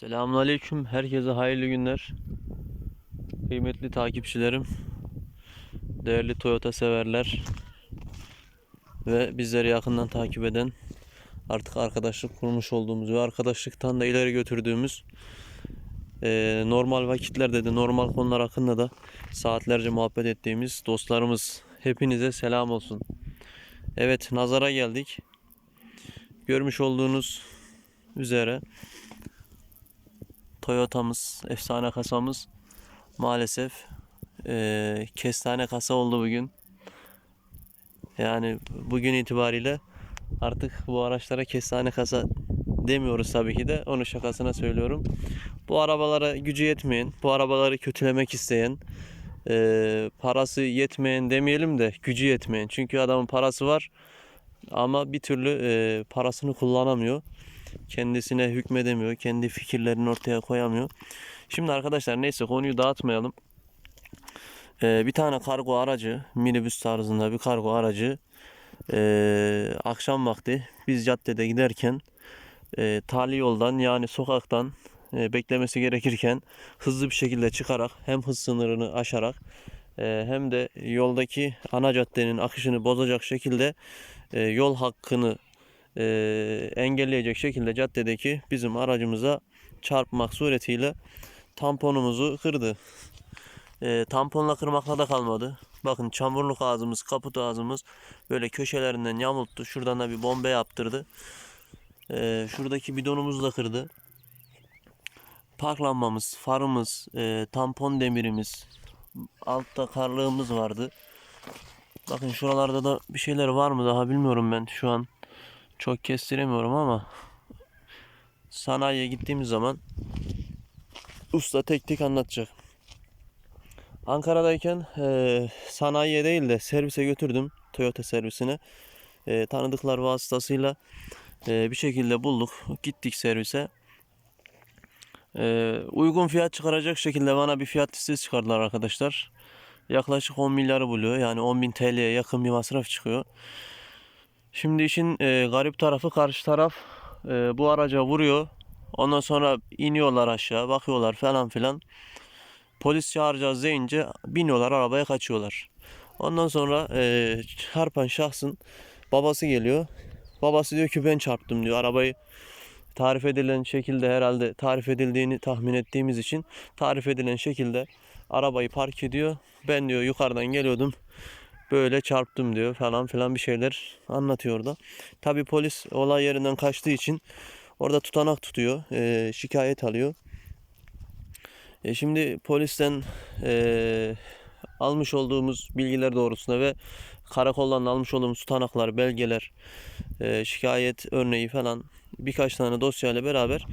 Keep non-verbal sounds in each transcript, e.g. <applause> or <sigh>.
Selamünaleyküm. Herkese hayırlı günler. Kıymetli takipçilerim, değerli Toyota severler ve bizleri yakından takip eden artık arkadaşlık kurmuş olduğumuz ve arkadaşlıktan da ileri götürdüğümüz eee, normal vakitlerde de normal konular hakkında da saatlerce muhabbet ettiğimiz dostlarımız hepinize selam olsun. Evet, nazara geldik. Görmüş olduğunuz üzere Toyota'mız, efsane kasamız maalesef eee, kestane kasa oldu bugün. Yani bugün itibariyle artık bu araçlara kestane kasa demiyoruz tabii ki de. Onu şakasına söylüyorum. Bu arabalara gücü yetmeyen, bu arabaları kötülemek isteyen, eee, parası yetmeyen demeyelim de gücü yetmeyen. Çünkü adamın parası var ama bir türlü eee, parasını kullanamıyor kendisine hükmedemiyor. Kendi fikirlerini ortaya koyamıyor. Şimdi arkadaşlar neyse konuyu dağıtmayalım. Ee, bir tane kargo aracı, minibüs tarzında bir kargo aracı ee, akşam vakti biz caddede giderken ee, tali yoldan yani sokaktan ee, beklemesi gerekirken hızlı bir şekilde çıkarak hem hız sınırını aşarak ee, hem de yoldaki ana caddenin akışını bozacak şekilde ee, yol hakkını e, engelleyecek şekilde caddedeki bizim aracımıza çarpmak suretiyle tamponumuzu kırdı. E, tamponla kırmakla da kalmadı. Bakın çamurluk ağzımız, kaput ağzımız böyle köşelerinden yamulttu. Şuradan da bir bombe yaptırdı. E, şuradaki bidonumuzu da kırdı. Park lambamız, farımız, e, tampon demirimiz, altta karlığımız vardı. Bakın şuralarda da bir şeyler var mı daha bilmiyorum ben şu an çok kestiremiyorum ama sanayiye gittiğimiz zaman usta tek tek anlatacak. Ankara'dayken e, sanayiye değil de servise götürdüm. Toyota servisine. E, tanıdıklar vasıtasıyla e, bir şekilde bulduk. Gittik servise. E, uygun fiyat çıkaracak şekilde bana bir fiyat listesi çıkardılar arkadaşlar. Yaklaşık 10 milyarı buluyor. Yani 10.000 TL'ye yakın bir masraf çıkıyor. Şimdi işin e, garip tarafı karşı taraf e, bu araca vuruyor. Ondan sonra iniyorlar aşağı, bakıyorlar falan filan. Polis çağıracağız deyince biniyorlar arabaya kaçıyorlar. Ondan sonra e, çarpan şahsın babası geliyor. Babası diyor ki ben çarptım diyor. Arabayı tarif edilen şekilde herhalde tarif edildiğini tahmin ettiğimiz için tarif edilen şekilde arabayı park ediyor. Ben diyor yukarıdan geliyordum böyle çarptım diyor falan filan bir şeyler anlatıyor da. Tabi polis olay yerinden kaçtığı için orada tutanak tutuyor, e, şikayet alıyor. E, şimdi polisten e, almış olduğumuz bilgiler doğrultusunda ve karakoldan almış olduğumuz tutanaklar, belgeler, e, şikayet örneği falan birkaç tane dosyayla beraber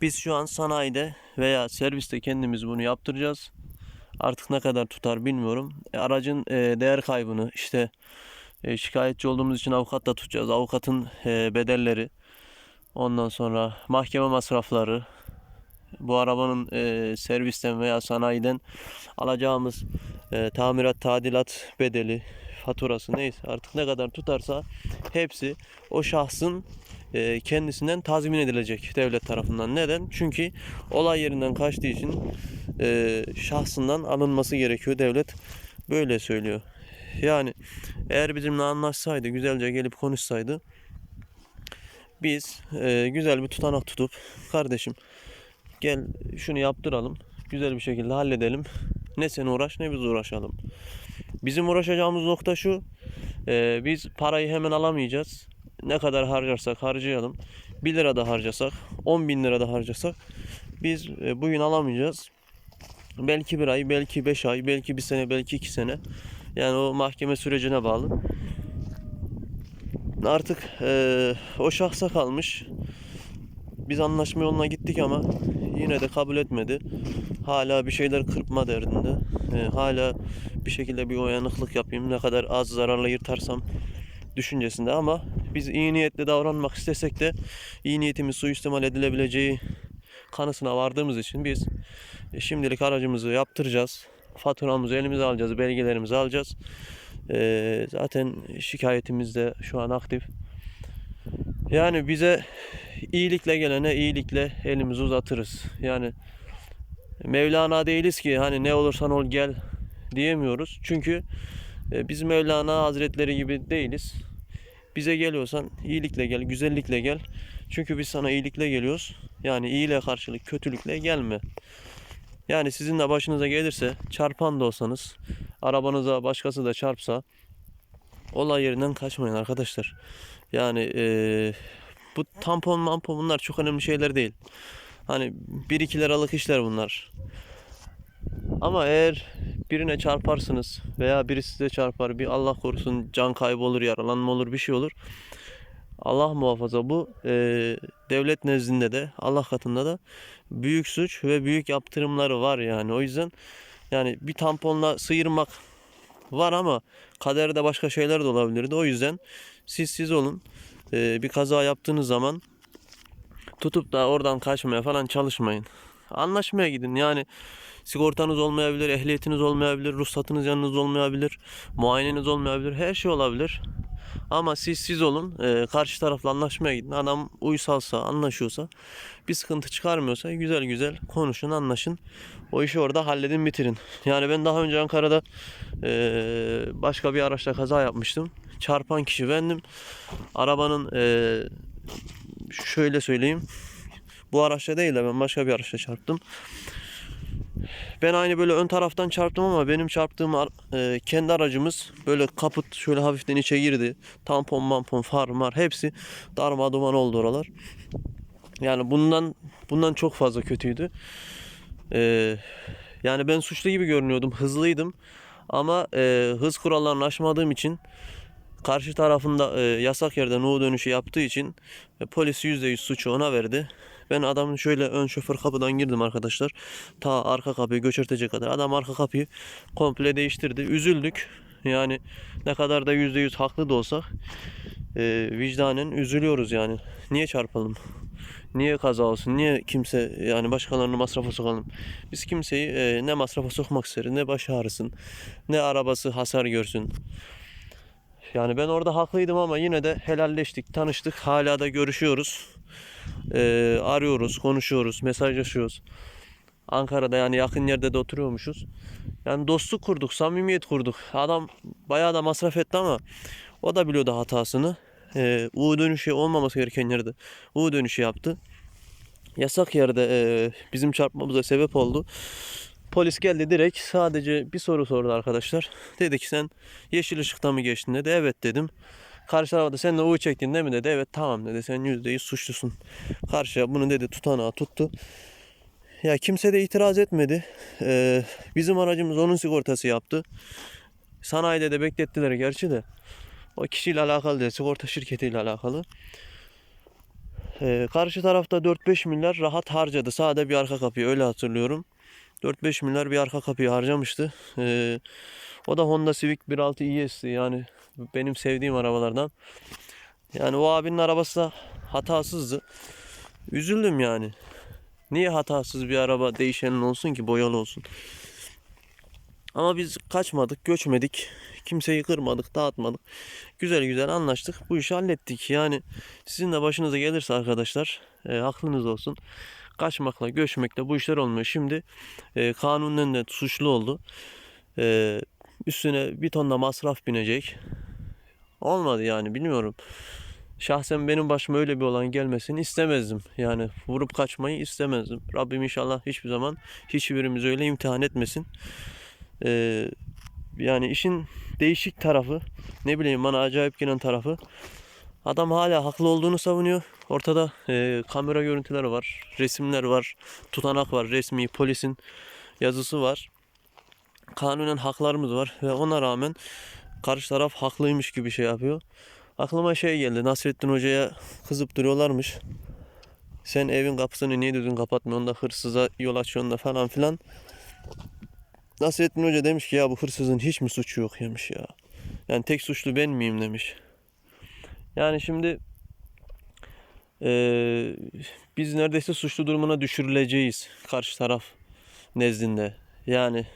biz şu an sanayide veya serviste kendimiz bunu yaptıracağız. Artık ne kadar tutar bilmiyorum. E, aracın e, değer kaybını işte e, şikayetçi olduğumuz için avukatla tutacağız. Avukatın e, bedelleri, ondan sonra mahkeme masrafları, bu arabanın e, servisten veya sanayiden alacağımız e, tamirat, tadilat bedeli, faturası neyse artık ne kadar tutarsa hepsi o şahsın e, kendisinden tazmin edilecek devlet tarafından. Neden? Çünkü olay yerinden kaçtığı için e, şahsından alınması gerekiyor. Devlet böyle söylüyor. Yani eğer bizimle anlaşsaydı, güzelce gelip konuşsaydı biz e, güzel bir tutanak tutup kardeşim gel şunu yaptıralım. Güzel bir şekilde halledelim. Ne sen uğraş ne biz uğraşalım. Bizim uğraşacağımız nokta şu. e, biz parayı hemen alamayacağız. Ne kadar harcarsak harcayalım. 1 lira da harcasak, 10 bin lira da harcasak biz e, bugün alamayacağız. Belki bir ay, belki beş ay, belki bir sene, belki iki sene. Yani o mahkeme sürecine bağlı. Artık eee, o şahsa kalmış. Biz anlaşma yoluna gittik ama yine de kabul etmedi. Hala bir şeyler kırpma derdinde. Eee, hala bir şekilde bir uyanıklık yapayım. Ne kadar az zararla yırtarsam düşüncesinde ama biz iyi niyetle davranmak istesek de iyi niyetimiz suistimal edilebileceği kanısına vardığımız için biz e, Şimdilik aracımızı yaptıracağız. Faturamızı elimize alacağız, belgelerimizi alacağız. Ee, zaten şikayetimiz de şu an aktif. Yani bize iyilikle gelene iyilikle elimizi uzatırız. Yani Mevlana değiliz ki hani ne olursan ol gel diyemiyoruz. Çünkü e, biz Mevlana Hazretleri gibi değiliz. Bize geliyorsan iyilikle gel, güzellikle gel. Çünkü biz sana iyilikle geliyoruz. Yani iyiyle karşılık kötülükle gelme. Yani sizin de başınıza gelirse çarpan da olsanız, arabanıza başkası da çarpsa olay yerinden kaçmayın arkadaşlar. Yani eee, bu tampon mampon bunlar çok önemli şeyler değil. Hani 1-2 liralık işler bunlar. Ama eğer birine çarparsınız veya birisi size çarpar bir Allah korusun can kaybı olur, yaralanma olur, bir şey olur. Allah muhafaza bu eee, devlet nezdinde de Allah katında da büyük suç ve büyük yaptırımları var yani. O yüzden yani bir tamponla sıyırmak var ama kaderde başka şeyler de olabilirdi. O yüzden siz siz olun. Eee, bir kaza yaptığınız zaman tutup da oradan kaçmaya falan çalışmayın. Anlaşmaya gidin. Yani sigortanız olmayabilir, ehliyetiniz olmayabilir, ruhsatınız yanınızda olmayabilir, muayeneniz olmayabilir, her şey olabilir. Ama siz siz olun, eee, karşı tarafla anlaşmaya gidin. Adam uysalsa, anlaşıyorsa, bir sıkıntı çıkarmıyorsa güzel güzel konuşun, anlaşın. O işi orada halledin, bitirin. Yani ben daha önce Ankara'da eee, başka bir araçla kaza yapmıştım. Çarpan kişi bendim. Arabanın eee, şöyle söyleyeyim. Bu araçla değil de ben başka bir araçla çarptım. Ben aynı böyle ön taraftan çarptım ama benim çarptığım ar- e, kendi aracımız böyle kaput şöyle hafiften içe girdi. Tampon mampon far mar hepsi darma duman oldu oralar. Yani bundan bundan çok fazla kötüydü. E, yani ben suçlu gibi görünüyordum. Hızlıydım. Ama e, hız kurallarını aşmadığım için karşı tarafında e, yasak yerde no dönüşü yaptığı için e, polis %100 suçu ona verdi. Ben adamın şöyle ön şoför kapıdan girdim arkadaşlar. Ta arka kapıyı göçertecek kadar. Adam arka kapıyı komple değiştirdi. Üzüldük. Yani ne kadar da %100 haklı da olsak e, vicdanen üzülüyoruz yani. Niye çarpalım? Niye kaza olsun? Niye kimse yani başkalarını masrafa sokalım? Biz kimseyi e, ne masrafa sokmak isteriz, ne baş ağrısın, ne arabası hasar görsün. Yani ben orada haklıydım ama yine de helalleştik, tanıştık. Hala da görüşüyoruz. Ee, arıyoruz, konuşuyoruz, mesajlaşıyoruz. Ankara'da yani yakın yerde de oturuyormuşuz. Yani dostluk kurduk, samimiyet kurduk. Adam bayağı da masraf etti ama o da biliyordu hatasını. Ee, U dönüşü olmaması gereken yerde U dönüşü yaptı. Yasak yerde e, bizim çarpmamıza sebep oldu. Polis geldi direkt sadece bir soru sordu arkadaşlar. Dedi ki sen yeşil ışıkta mı geçtin dedi. Evet dedim. Karşı tarafa da sen de U çektin değil mi dedi. Evet tamam dedi. Sen %100 suçlusun. Karşıya bunu dedi tutanağı tuttu. Ya kimse de itiraz etmedi. Ee, bizim aracımız onun sigortası yaptı. Sanayide de beklettiler gerçi de. O kişiyle alakalı değil. Sigorta şirketiyle alakalı. Ee, karşı tarafta 4-5 milyar rahat harcadı. Sade bir arka kapıyı öyle hatırlıyorum. 4-5 milyar bir arka kapıyı harcamıştı. Ee, o da Honda Civic 1.6 ES'ti yani benim sevdiğim arabalardan. Yani o abinin arabası da hatasızdı. Üzüldüm yani. Niye hatasız bir araba değişenin olsun ki boyalı olsun. Ama biz kaçmadık, göçmedik. Kimseyi kırmadık, dağıtmadık. Güzel güzel anlaştık. Bu işi hallettik. Yani sizin de başınıza gelirse arkadaşlar e, aklınız olsun. Kaçmakla, göçmekle bu işler olmuyor. Şimdi e, kanunen de suçlu oldu. E, üstüne bir ton da masraf binecek. Olmadı yani bilmiyorum. Şahsen benim başıma öyle bir olan gelmesini istemezdim. Yani vurup kaçmayı istemezdim. Rabbim inşallah hiçbir zaman hiçbirimizi öyle imtihan etmesin. Ee, yani işin değişik tarafı, ne bileyim bana acayip gelen tarafı. Adam hala haklı olduğunu savunuyor. Ortada e, kamera görüntüleri var, resimler var, tutanak var, resmi polisin yazısı var. Kanunen haklarımız var ve ona rağmen karşı taraf haklıymış gibi şey yapıyor. Aklıma şey geldi. Nasrettin Hoca'ya kızıp duruyorlarmış. Sen evin kapısını niye düzgün kapatmıyorsun da hırsıza yol açıyorsun da falan filan. Nasrettin Hoca demiş ki ya bu hırsızın hiç mi suçu yok yemiş ya. Yani tek suçlu ben miyim demiş. Yani şimdi eee, biz neredeyse suçlu durumuna düşürüleceğiz karşı taraf nezdinde. Yani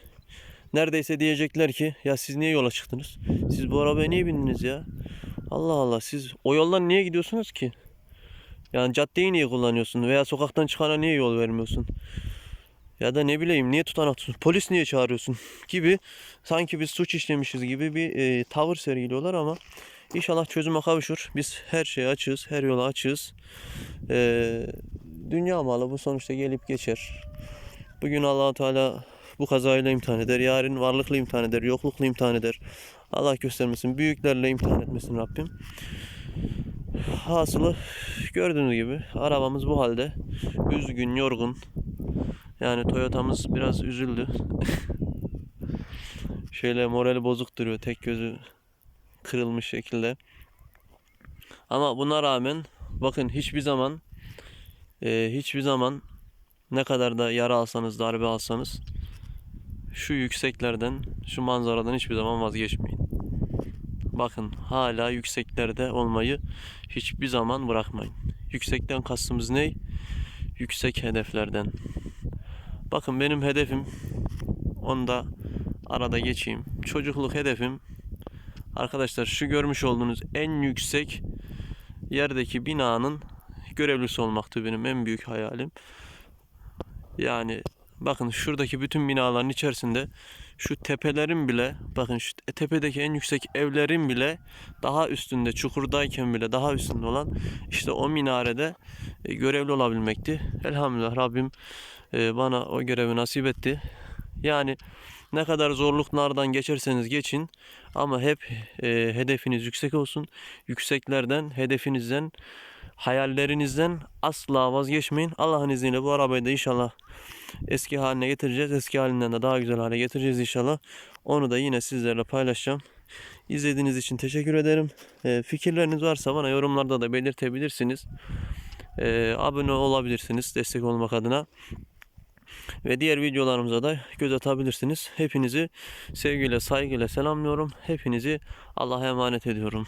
neredeyse diyecekler ki ya siz niye yola çıktınız? Siz bu arabaya niye bindiniz ya? Allah Allah siz o yoldan niye gidiyorsunuz ki? Yani caddeyi niye kullanıyorsun veya sokaktan çıkana niye yol vermiyorsun? Ya da ne bileyim niye tutanak tutuyorsun? Polis niye çağırıyorsun? Gibi sanki biz suç işlemişiz gibi bir e, tavır sergiliyorlar ama inşallah çözüme kavuşur. Biz her şeye açığız, her yola açığız. E, dünya malı bu sonuçta gelip geçer. Bugün allah Teala bu kazayla imtihan eder. Yarın varlıkla imtihan eder, yoklukla imtihan eder. Allah göstermesin. Büyüklerle imtihan etmesin Rabbim. Hasılı gördüğünüz gibi arabamız bu halde. Üzgün, yorgun. Yani Toyota'mız biraz üzüldü. <laughs> Şöyle morali bozuk duruyor. Tek gözü kırılmış şekilde. Ama buna rağmen bakın hiçbir zaman e, hiçbir zaman ne kadar da yara alsanız, darbe alsanız şu yükseklerden, şu manzaradan hiçbir zaman vazgeçmeyin. Bakın hala yükseklerde olmayı hiçbir zaman bırakmayın. Yüksekten kastımız ne? Yüksek hedeflerden. Bakın benim hedefim onu da arada geçeyim. Çocukluk hedefim arkadaşlar şu görmüş olduğunuz en yüksek yerdeki binanın görevlisi olmaktı benim en büyük hayalim. Yani bakın şuradaki bütün binaların içerisinde şu tepelerin bile bakın şu tepedeki en yüksek evlerin bile daha üstünde çukurdayken bile daha üstünde olan işte o minarede e, görevli olabilmekti. Elhamdülillah Rabbim e, bana o görevi nasip etti. Yani ne kadar zorluklardan geçerseniz geçin ama hep e, hedefiniz yüksek olsun. Yükseklerden, hedefinizden, hayallerinizden asla vazgeçmeyin. Allah'ın izniyle bu arabayı da inşallah eski haline getireceğiz. Eski halinden de daha güzel hale getireceğiz inşallah. Onu da yine sizlerle paylaşacağım. İzlediğiniz için teşekkür ederim. E, fikirleriniz varsa bana yorumlarda da belirtebilirsiniz. E, abone olabilirsiniz destek olmak adına. Ve diğer videolarımıza da göz atabilirsiniz. Hepinizi sevgiyle, saygıyla selamlıyorum. Hepinizi Allah'a emanet ediyorum.